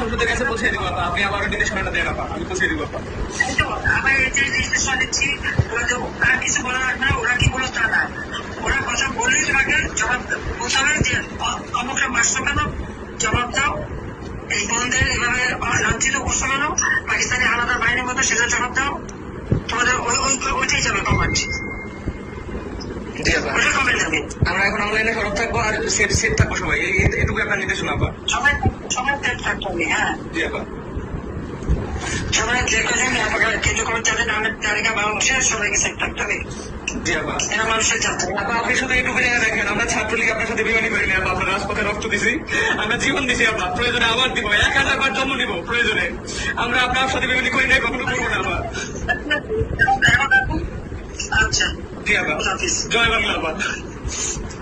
সংসদের কাছে পৌঁছে দিব আপা। আপনি আবার নির্দেশনাটা দেন আপা। আমি পৌঁছে দিব আপা। আমি যে রেজিস্ট্রেশন দিচ্ছি ওরা কিছু বলা লাগবে না ওরা কি বলো তা না। ওরা কথা বললেই তোমাকে জবাব বলতে যে অমুকটা মারছো কেন? জবাব দাও। এই বোনদের এভাবে লাঞ্ছিত করছ কেন? পাকিস্তানি আলাদা বাহিনীর মতো সেটা জবাব দাও। তোমাদের ওই ওই ওইটাই যাবে যাবে। আমরা এখন অনলাইনে সরব থাকব আর সেফ সেফ থাকব সবাই। এটুকু আপনার নির্দেশনা আপা সবাই সবাই ত্যাগ থাকতে হবে হ্যাঁ। জি আপা সবাই যে কজন কেন্দ্র কর্মচারী নামের তালিকা বাংলাদেশে সবাইকে সেট থাকতে হবে। আপা আপনি শুধু এইটুকু জেনে রাখেন আমরা ছাত্রলীগ আপনার সাথে বিমানি করিনি আপা আমরা রাজপথে রক্ত দিছি আমরা জীবন দিছি আপা প্রয়োজনে আবার দিব এক হাজার বার জন্ম নিব প্রয়োজনে। আমরা আপনার সাথে বিমানি করি নাই কখনো করব না আপা। আচ্ছা জি আপা হাফিজ জয় বাংলা আপা